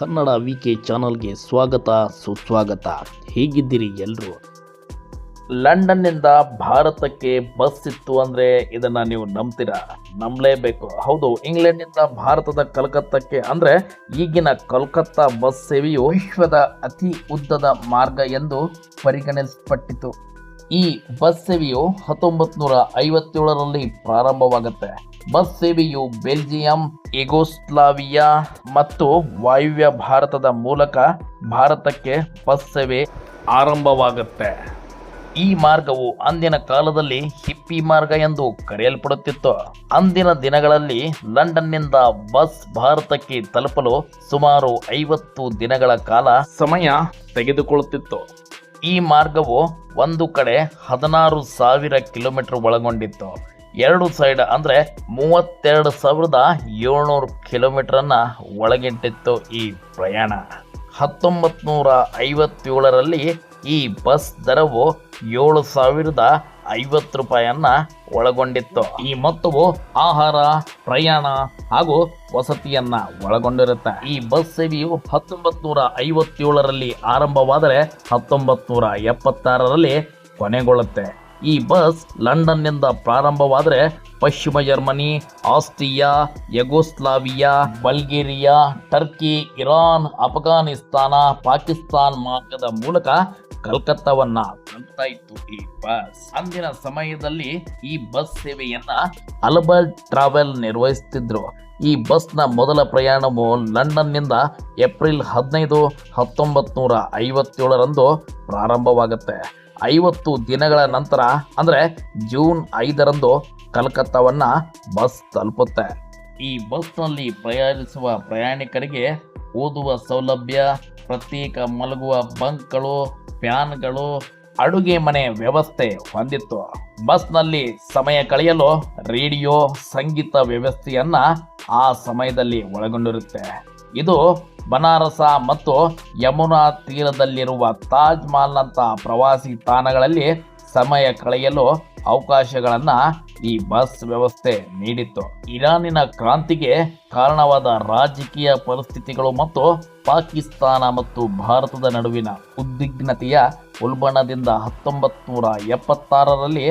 Kannada V K ಚಾನಲ್ಗೆ ಸ್ವಾಗತ, ಸುಸ್ವಾಗತ. ಹೇಗಿದ್ದೀರಿ ಎಲ್ಲರೂ ಲಂಡನ್ನಿಂದ ಭಾರತಕ್ಕೆ ಬಸ್ ಇತ್ತು ಅಂದರೆ ಇದನ್ನು ನೀವು ನಂಬ್ತೀರಾ? ನಂಬಲೇಬೇಕು. ಹೌದು, ಇಂಗ್ಲೆಂಡ್ನಿಂದ ಭಾರತದ ಕಲ್ಕತ್ತಾಕ್ಕೆ ಅಂದರೆ ಈಗಿನ ಕಲ್ಕತ್ತಾ ಬಸ್ ಸೇವೆಯು ವಿಶ್ವದ ಅತಿ ಉದ್ದದ ಮಾರ್ಗ ಎಂದು ಪರಿಗಣಿಸಲ್ಪಟ್ಟಿತು ಈ ಬಸ್ ಸೇವೆಯು ಹತ್ತೊಂಬತ್ತು ನೂರ ಐವತ್ತೇಳರಲ್ಲಿ ಪ್ರಾರಂಭವಾಗುತ್ತೆ. ಬಸ್ ಸೇವೆಯು ಬೆಲ್ಜಿಯಂ ಎಗೋಸ್ಲಾವಿಯಾ ಮತ್ತು ವಾಯುವ್ಯ ಭಾರತದ ಮೂಲಕ ಭಾರತಕ್ಕೆ ಬಸ್ ಸೇವೆ ಆರಂಭವಾಗುತ್ತೆ. ಈ ಮಾರ್ಗವು ಅಂದಿನ ಕಾಲದಲ್ಲಿ ಹಿಪ್ಪಿ ಮಾರ್ಗ ಎಂದು ಕರೆಯಲ್ಪಡುತ್ತಿತ್ತು. ಅಂದಿನ ದಿನಗಳಲ್ಲಿ ಲಂಡನ್ನಿಂದ ಬಸ್ ಭಾರತಕ್ಕೆ ತಲುಪಲು ಸುಮಾರು ಐವತ್ತು ದಿನಗಳ ಕಾಲ ಸಮಯ ತೆಗೆದುಕೊಳ್ಳುತ್ತಿತ್ತು. ಈ ಮಾರ್ಗವು ಒಂದು ಕಡೆ ಹದಿನಾರು ಸಾವಿರ ಕಿಲೋಮೀಟರ್ ಒಳಗೊಂಡಿತ್ತು. ಎರಡು ಸೈಡ್ ಅಂದರೆ ಮೂವತ್ತೆರಡು ಸಾವಿರದ ಏಳ್ನೂರು ಕಿಲೋಮೀಟ್ರನ್ನು ಒಳಗಿಟ್ಟಿತ್ತು ಈ ಪ್ರಯಾಣ. ಹತ್ತೊಂಬತ್ತು ನೂರ ಐವತ್ತೇಳರಲ್ಲಿ ಈ ಬಸ್ ದರವು ಏಳು ಸಾವಿರದ ಐವತ್ತು ರೂಪಾಯಿಯನ್ನು ಒಳಗೊಂಡಿತ್ತು. ಈ ಮೊತ್ತವು ಆಹಾರ, ಪ್ರಯಾಣ ಹಾಗೂ ವಸತಿಯನ್ನ ಒಳಗೊಂಡಿರುತ್ತೆ. ಈ ಬಸ್ ಸೇವೆಯು ಹತ್ತೊಂಬತ್ತು ನೂರ ಐವತ್ತೇಳರಲ್ಲಿ ಆರಂಭವಾದರೆ ಹತ್ತೊಂಬತ್ತು ನೂರ ಎಪ್ಪತ್ತಾರರಲ್ಲಿ ಕೊನೆಗೊಳ್ಳುತ್ತೆ. ಈ ಬಸ್ ಲಂಡನ್ನಿಂದ ಪ್ರಾರಂಭವಾದರೆ ಪಶ್ಚಿಮ Germany, Austria, Yugoslavia, Bulgaria, Turkey, Iran, Afghanistan, Pakistan ಮಾರ್ಗದ ಮೂಲಕ ಕಲ್ಕತ್ತಾವನ್ನ ತಲುಪ್ತಾ ಇತ್ತು ಈ ಬಸ್. ಅಂದಿನ ಸಮಯದಲ್ಲಿ ಈ ಬಸ್ ಸೇವೆಯನ್ನ ಅಲ್ಬರ್ಟ್ ಟ್ರಾವೆಲ್ ನಿರ್ವಹಿಸುತ್ತಿದ್ರು ಈ ಬಸ್ನ ಮೊದಲ ಪ್ರಯಾಣವು ಲಂಡನ್ನಿಂದ ಏಪ್ರಿಲ್ ಹದಿನೈದು ಹತ್ತೊಂಬತ್ತು ನೂರ ಐವತ್ತೇಳರಂದು ಪ್ರಾರಂಭವಾಗುತ್ತೆ. ಐವತ್ತು ದಿನಗಳ ನಂತರ, ಅಂದರೆ ಜೂನ್ ಐದರಂದು ಕಲ್ಕತ್ತಾವನ್ನ ಬಸ್ ತಲುಪುತ್ತೆ. ಈ ಬಸ್ನಲ್ಲಿ ಪ್ರಯಾಣಿಸುವ ಪ್ರಯಾಣಿಕರಿಗೆ ಓದುವ ಸೌಲಭ್ಯ, ಪ್ರತ್ಯೇಕ ಮಲಗುವ ಬಂಕ್ಗಳು, ಫ್ಯಾನ್ಗಳು, ಅಡುಗೆ ಮನೆ ವ್ಯವಸ್ಥೆ ಹೊಂದಿತ್ತು. ಬಸ್ನಲ್ಲಿ ಸಮಯ ಕಳೆಯಲು ರೇಡಿಯೋ, ಸಂಗೀತ ವ್ಯವಸ್ಥೆಯನ್ನ ಆ ಸಮಯದಲ್ಲಿ ಒಳಗೊಂಡಿರುತ್ತೆ. ಇದು ಬನಾರಸ ಮತ್ತು ಯಮುನಾ ತೀರದಲ್ಲಿರುವ ತಾಜ್ ಮಹಲ್ನಂಥ ಪ್ರವಾಸಿ ತಾಣಗಳಲ್ಲಿ ಸಮಯ ಕಳೆಯಲು ಅವಕಾಶಗಳನ್ನು ಈ ಬಸ್ ವ್ಯವಸ್ಥೆ ನೀಡಿತ್ತು. ಇರಾನಿನ ಕ್ರಾಂತಿಗೆ ಕಾರಣವಾದ ರಾಜಕೀಯ ಪರಿಸ್ಥಿತಿಗಳು ಮತ್ತು ಪಾಕಿಸ್ತಾನ ಮತ್ತು ಭಾರತದ ನಡುವಿನ ಉದ್ವಿಗ್ನತೆಯ ಉಲ್ಬಣದಿಂದ ಹತ್ತೊಂಬತ್ತು ನೂರ ಎಪ್ಪತ್ತಾರರಲ್ಲಿ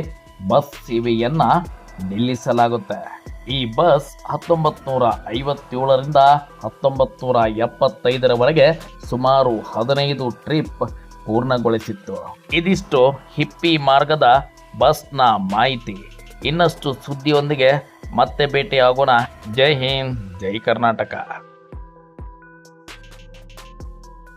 ಬಸ್ ಸೇವೆಯನ್ನು ನಿಲ್ಲಿಸಲಾಗುತ್ತೆ. ಈ ಬಸ್ ಹತ್ತೊಂಬತ್ತು ನೂರ ಐವತ್ತೇಳರಿಂದ ಹತ್ತೊಂಬತ್ತು ನೂರ ಎಪ್ಪತ್ತೈದರವರೆಗೆ ಸುಮಾರು ಹದಿನೈದು ಟ್ರಿಪ್ ಪೂರ್ಣಗೊಳಿಸಿತ್ತು. ಇದಿಷ್ಟು ಹಿಪ್ಪಿ ಮಾರ್ಗದ ಬಸ್ನ ಮಾಹಿತಿ. ಇನ್ನಷ್ಟು ಸುದ್ದಿಯೊಂದಿಗೆ ಮತ್ತೆ ಭೇಟಿಯಾಗೋಣ. ಜೈ ಹಿಂದ್, ಜೈ ಕರ್ನಾಟಕ.